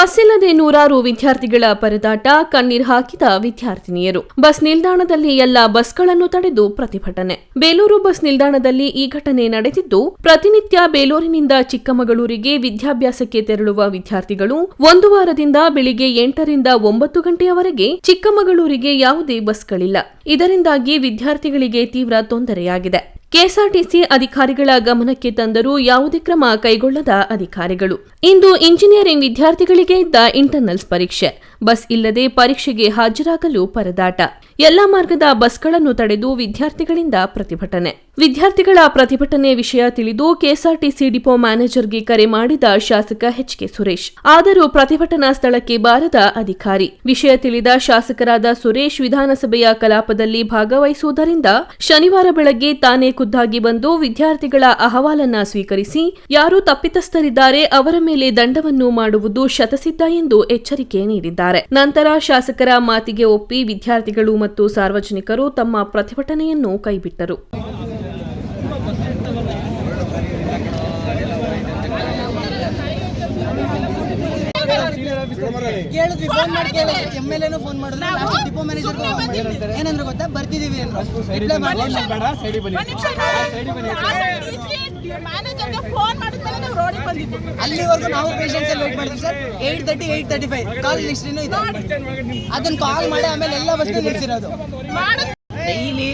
Bus ಇಲ್ಲದೆ ನೂರಾರು ವಿದ್ಯಾರ್ಥಿಗಳ ಪರದಾಟ, ಕಣ್ಣೀರ್ ಹಾಕಿದ ವಿದ್ಯಾರ್ಥಿನಿಯರು. ಬಸ್ ನಿಲ್ದಾಣದಲ್ಲಿ ಎಲ್ಲ ಬಸ್ಗಳನ್ನು ತಡೆದು ಪ್ರತಿಭಟನೆ. ಬೇಲೂರು ಬಸ್ ನಿಲ್ದಾಣದಲ್ಲಿ ಈ ಘಟನೆ ನಡೆದಿದ್ದು, ಪ್ರತಿನಿತ್ಯ ಬೇಲೂರಿನಿಂದ ಚಿಕ್ಕಮಗಳೂರಿಗೆ ವಿದ್ಯಾಭ್ಯಾಸಕ್ಕೆ ತೆರಳುವ ವಿದ್ಯಾರ್ಥಿಗಳು ಒಂದು ವಾರದಿಂದ ಬೆಳಿಗ್ಗೆ ಎಂಟರಿಂದ ಒಂಬತ್ತು ಗಂಟೆಯವರೆಗೆ ಚಿಕ್ಕಮಗಳೂರಿಗೆ ಯಾವುದೇ ಬಸ್ಗಳಿಲ್ಲ. ಇದರಿಂದಾಗಿ ವಿದ್ಯಾರ್ಥಿಗಳಿಗೆ ತೀವ್ರ ತೊಂದರೆಯಾಗಿದೆ. ಕೆಎಸ್ಆರ್ಟಿಸಿ ಅಧಿಕಾರಿಗಳ ಗಮನಕ್ಕೆ ತಂದರೂ ಯಾವುದೇ ಕ್ರಮ ಕೈಗೊಳ್ಳದ ಅಧಿಕಾರಿಗಳು. ಇಂದು ಇಂಜಿನಿಯರಿಂಗ್ ವಿದ್ಯಾರ್ಥಿಗಳಿಗೆ ಇದ್ದ ಇಂಟರ್ನಲ್ಸ್ ಪರೀಕ್ಷೆ. ಬಸ್ ಇಲ್ಲದೆ ಪರೀಕ್ಷೆಗೆ ಹಾಜರಾಗಲು ಪರದಾಟ. ಎಲ್ಲಾ ಮಾರ್ಗದ ಬಸ್ಗಳನ್ನು ತಡೆದು ವಿದ್ಯಾರ್ಥಿಗಳಿಂದ ಪ್ರತಿಭಟನೆ. ವಿದ್ಯಾರ್ಥಿಗಳ ಪ್ರತಿಭಟನೆ ವಿಷಯ ತಿಳಿದು ಕೆಎಸ್ಆರ್ಟಿಸಿ ಡಿಪೋ ಮ್ಯಾನೇಜರ್ಗೆ ಕರೆ ಮಾಡಿದ ಶಾಸಕ ಎಚ್ ಕೆ ಸುರೇಶ್. ಆದರೂ ಪ್ರತಿಭಟನಾ ಸ್ಥಳಕ್ಕೆ ಬಾರದ ಅಧಿಕಾರಿ. ವಿಷಯ ತಿಳಿದ ಶಾಸಕರಾದ ಸುರೇಶ್ ವಿಧಾನಸಭೆಯ ಕಲಾಪದಲ್ಲಿ ಭಾಗವಹಿಸುವುದರಿಂದ ಶನಿವಾರ ಬೆಳಗ್ಗೆ ತಾನೇ ಖುದ್ದಾಗಿ ಬಂದು ವಿದ್ಯಾರ್ಥಿಗಳ ಅಹವಾಲನ್ನ ಸ್ವೀಕರಿಸಿ, ಯಾರು ತಪ್ಪಿತಸ್ಥರಿದ್ದಾರೆ ಅವರ ಮೇಲೆ ದಂಡವನ್ನು ಮಾಡುವುದು ಶತಸಿದ್ಧ ಎಂದು ಎಚ್ಚರಿಕೆ ನೀಡಿದ್ದಾರೆ. ನಂತರ ಶಾಸಕರ ಮಾತಿಗೆ ಒಪ್ಪಿ ವಿದ್ಯಾರ್ಥಿಗಳು ಮತ್ತು ಸಾರ್ವಜನಿಕರು ತಮ್ಮ ಪ್ರತಿಭಟನೆಯನ್ನು ಕೈಬಿಟ್ಟರು. ಕೇಳಿದ್ವಿ ಫೋನ್ ಮಾಡಿ ಕೇಳಿದ್ವಿ. ಎಂ ಎಲ್ ಎನು ಫೋನ್ ಮಾಡಿದ್ರೆ. ಲಾಸ್ಟ್ ಡಿಪೋ ಮ್ಯಾನೇಜರ್ ಏನಂದ್ರೆ ಗೊತ್ತಾ? ಬರ್ತಿದೀವಿ ಅಂತ ರಿಪ್ಲೈ ಮಾಡಿ. ಅಲ್ಲಿವರೆಗೂ ನಾವು ಪೇಷನ್ಸ್ ವೇಟ್ ಮಾಡಿದ್ವಿ sir. Eight thirty eight thirty five call ಹಿಸ್ಟ್ರಿನೂ ಇದೆ. ಅದನ್ನ ಕಾಲ್ ಮಾಡಿ ಆಮೇಲೆ ಎಲ್ಲ ಬಸ್ ನಿಲ್ಸಿರೋದು. ಡೈಲಿ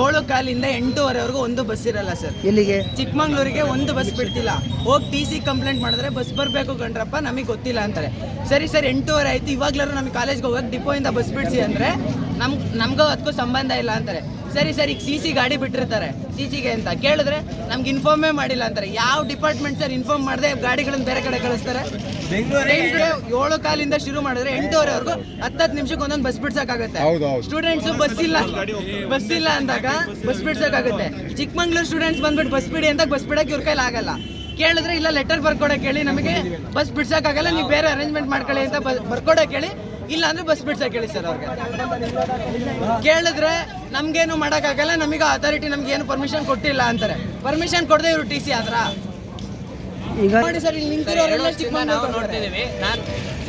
ಏಳು ಕಾಲಿಂದ ಎಂಟೂವರೆವರೆಗೂ ಒಂದು ಬಸ್ ಇರಲ್ಲ ಸರ್ ಎಲ್ಲಿಗೆ? ಚಿಕ್ಕಮಂಗ್ಳೂರಿಗೆ ಒಂದು ಬಸ್ ಬಿಡ್ತಿಲ್ಲ. ಹೋಗಿ ಟಿ ಸಿ ಕಂಪ್ಲೇಂಟ್ ಮಾಡಿದ್ರೆ ಬಸ್ ಬರಬೇಕು ಕಣ್ರಪ್ಪ ನಮಗೆ ಗೊತ್ತಿಲ್ಲ ಅಂತಾರೆ. ಸರಿ ಸರ್ ಎಂಟೂವರೆ ಆಯ್ತು. ಇವಾಗ್ಲಾರು ನಮಗೆ ಕಾಲೇಜ್ಗೆ ಹೋಗಕ್ಕೆ ಡಿಪೋಯಿಂದ ಬಸ್ ಬಿಡಿಸಿ ಅಂದರೆ ನಮ್ ನಮಗೂ ಅದಕ್ಕೂ ಸಂಬಂಧ ಇಲ್ಲ ಅಂತಾರೆ. ಸರಿ ಸರ್ ಈಗ ಸಿ ಸಿ ಗಾಡಿ ಬಿಟ್ಟಿರ್ತಾರೆ. ಸಿ ಸಿಗೆ ಅಂತ ಕೇಳಿದ್ರೆ ನಮ್ಗೆ ಇನ್ಫಾರ್ಮೇ ಮಾಡಿಲ್ಲ ಅಂತಾರೆ. ಯಾವ ಡಿಪಾರ್ಟ್ಮೆಂಟ್ ಸರ್ ಇನ್ಫಾರ್ಮ್ ಮಾಡಿದೆ ಗಾಡಿಗಳನ್ನ ಬೇರೆ ಕಡೆ ಕಳಿಸ್ತಾರೆ? ಏಳು ಕಾಲಿಂದ ಶುರು ಮಾಡಿದ್ರೆ ಎಂಟೂವರೆವರೆಗೂ ಹತ್ತತ್ತು ನಿಮಿಷಕ್ಕೆ ಒಂದೊಂದು ಬಸ್ ಬಿಡ್ಸಕ್ಕಾಗತ್ತೆ. ಸ್ಟೂಡೆಂಟ್ಸ್ ಬಸ್ ಇಲ್ಲ. ಬಸ್ ಇಲ್ಲ ಅಂದಾಗ ಬಸ್ ಬಿಡ್ಸಕ್ಕಾಗುತ್ತೆ. ಚಿಕ್ಕಮಂಗ್ಳೂರು ಸ್ಟೂಡೆಂಟ್ಸ್ ಬಂದ್ಬಿಟ್ಟು ಬಸ್ ಬಿಡಿ ಅಂತ ಬಸ್ ಬಿಡಕ್ಕೆ ಇವ್ರ ಕೈಲಿ ಆಗಲ್ಲ. ಕೇಳಿದ್ರೆ ಇಲ್ಲ ಲೆಟರ್ ಬರ್ಕೊಡಕ್ಕೆ ಹೇಳಿ ನಮಗೆ ಬಸ್ ಬಿಡ್ಸಕ್ಕಾಗಲ್ಲ ನೀವು ಬೇರೆ ಅರೇಂಜ್ಮೆಂಟ್ ಮಾಡ್ಕೊಳ್ಳಿ ಅಂತ ಬ- ಬರ್ಕೊಡಕ್ಕೆ ಹೇಳಿ ಇಲ್ಲ ಅಂದ್ರೆ ಬಸ್ ಬಿಡ್ಸಕ್ಕೆ ಹೇಳಿ ಸರ್ ಅವ್ರಿಗೆ. ಕೇಳಿದ್ರೆ ನಮ್ಗೇನು ಮಾಡೋಕ್ಕಾಗಲ್ಲ ನಮಗೆ ಅಥಾರಿಟಿ ನಮ್ಗೆ ಏನು ಪರ್ಮಿಷನ್ ಕೊಟ್ಟಿಲ್ಲ ಅಂತಾರೆ. ಪರ್ಮಿಷನ್ ಕೊಡದೆ ಇವರು ಟಿ ಸಿ ಆದ್ರ? ಈಗ ನೋಡಿ ಸರ್ ಇಲ್ಲಿ ನಿಂತಿರೋರೆಲ್ಲ ನಾವು ನೋಡ್ತಿದೀವಿ ನಾನು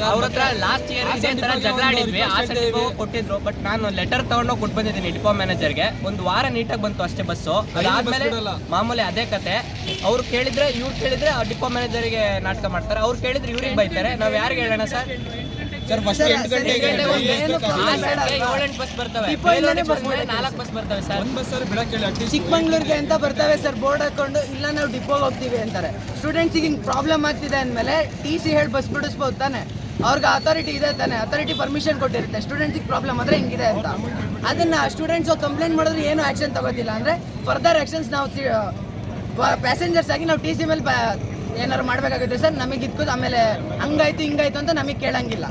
ಅವ್ರ ಹತ್ರ ಲಾಸ್ಟ್ ಇಯರ್ ಇದೇ ತರ ಜಗಳ ಆಡಿದ್ವಿ ಆ ಡಿಪೋ ಕೊಟ್ಟಿದ್ರು. ಬಟ್ ನಾನು ಲೆಟರ್ ತಗೊಂಡು ಕೊಟ್ಟು ಬಂದಿದ್ದೀನಿ ಡಿಪೋ ಮ್ಯಾನೇಜರ್ಗೆ ಒಂದು ವಾರ ನೀಟಾಗಿ ಬಂತು ಅಷ್ಟೇ ಬಸ್ಸು ಅದಾದ್ಮೇಲೆ ಮಾಮೂಲಿ ಅದೇ ಕತೆ. ಅವ್ರು ಕೇಳಿದ್ರೆ ಇವ್ರು ಕೇಳಿದ್ರೆ ಆ ಡಿಪೋ ಮ್ಯಾನೇಜರ್ಗೆ ನಾಟಕ ಮಾಡ್ತಾರೆ. ಅವ್ರು ಕೇಳಿದ್ರೆ ಇವ್ರಿಗೆ ಬೈತಾರೆ. ನಾವ್ ಯಾರಿಗೆ ಹೇಳೋಣ ಸರ್? ಸರ್, ಏಳೆಂಟು ಬಸ್ ಬರ್ತವೆ. ಡಿಪೋ ಇಂದಾನೆ ಬಸ್ ಬೇಲೂರಿಗೆ ನಾಲ್ಕು ಬಸ್ ಬರ್ತವೆ ಸರ್. ಚಿಕ್ಕಮಂಗ್ಳೂರ್ಗೆ ಅಂತ ಬರ್ತವೆ ಸರ್? ಬೋರ್ಡ್ ಹಾಕೊಂಡು ಇಲ್ಲ ನಾವು ಡಿಪೋಗೆ ಹೋಗ್ತೀವಿ ಅಂತಾರೆ. ಸ್ಟೂಡೆಂಟ್ಸಿಗೆ ಹಿಂಗೆ ಪ್ರಾಬ್ಲಮ್ ಆಗ್ತಿದೆ ಅಂದಮೇಲೆ ಟಿ ಸಿ ಹೇಳಿ ಬಸ್ ಬಿಡಿಸ್ಬೋದು ತಾನೆ. ಅವ್ರಿಗೆ ಅಥಾರಿಟಿ ಇದೆ ತಾನೆ. ಅಥಾರಿಟಿ ಪರ್ಮಿಷನ್ ಕೊಟ್ಟಿರುತ್ತೆ. ಸ್ಟೂಡೆಂಟ್ಸಿಗೆ ಪ್ರಾಬ್ಲಮ್ ಆದರೆ ಹಿಂಗಿದೆ ಅಂತ. ಅದನ್ನ ಸ್ಟೂಡೆಂಟ್ಸ್ ಕಂಪ್ಲೇಂಟ್ ಮಾಡಿದ್ರೆ ಏನು ಆ್ಯಕ್ಷನ್ ತಗೋತಿಲ್ಲ ಅಂದರೆ ಫರ್ದರ್ ಆ್ಯಕ್ಷನ್ಸ್ ನಾವು ಪ್ಯಾಸೆಂಜರ್ಸ್ ಆಗಿ ನಾವು ಟಿ ಸಿ ಮೇಲೆ ಏನಾದ್ರು ಮಾಡಬೇಕಾಗುತ್ತೆ ಸರ್? ನಮಗೆ ಇದ್ಕೋದು ಆಮೇಲೆ ಹಂಗಾಯ್ತು ಹಿಂಗಾಯ್ತು ಅಂತ ನಮಗೆ ಕೇಳಂಗಿಲ್ಲ.